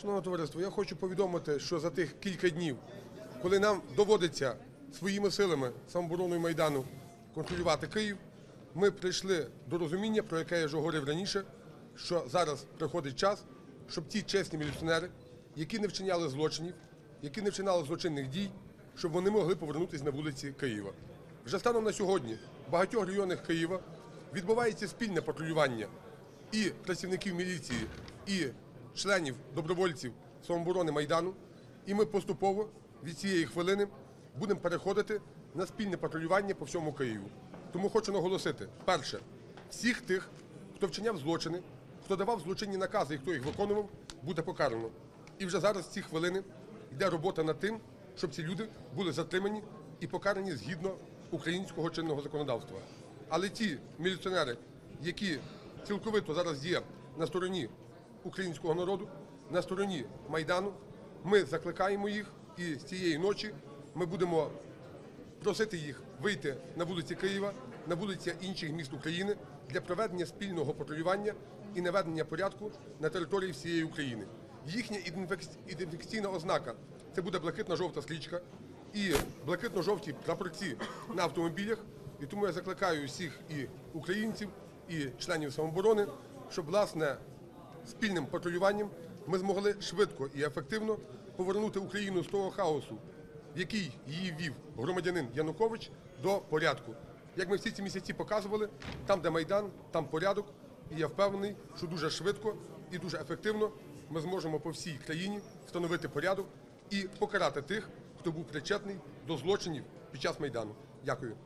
Шановне товариство, я хочу повідомити, що за тих кілька днів, коли нам доводиться своїми силами самобороною Майдану контролювати Київ, ми прийшли до розуміння, про яке я вже говорив раніше, що зараз приходить час, щоб ті чесні міліціонери, які не вчиняли злочинів, які не вчиняли злочинних дій, щоб вони могли повернутися на вулиці Києва. Вже станом на сьогодні в багатьох районах Києва відбувається спільне патрулювання і працівників міліції, і членів добровольців самооборони Майдану. І ми поступово від цієї хвилини будемо переходити на спільне патрулювання по всьому Києву. Тому хочу наголосити: перше, всіх тих, хто вчиняв злочини, хто давав злочинні накази і хто їх виконував, буде покарано. І вже зараз ці хвилини йде робота над тим, щоб ці люди були затримані і покарані згідно українського чинного законодавства. Але ті міліціонери, які цілковито зараз є на стороні українського народу, на стороні Майдану, ми закликаємо їх, і з цієї ночі ми будемо просити їх вийти на вулиці Києва, на вулиці інших міст України для проведення спільного патрулювання і наведення порядку на території всієї України. Їхня ідентифікаційна ознака це буде блакитно-жовта стрічка і блакитно-жовті прапорці на автомобілях. І тому я закликаю всіх і українців, і членів самооборони, щоб власне спільним патрулюванням ми змогли швидко і ефективно повернути Україну з того хаосу, в який її ввів громадянин Янукович, до порядку. Як ми всі ці місяці показували, там, де Майдан, там порядок. І я впевнений, що дуже швидко і дуже ефективно ми зможемо по всій країні встановити порядок і покарати тих, хто був причетний до злочинів під час Майдану. Дякую.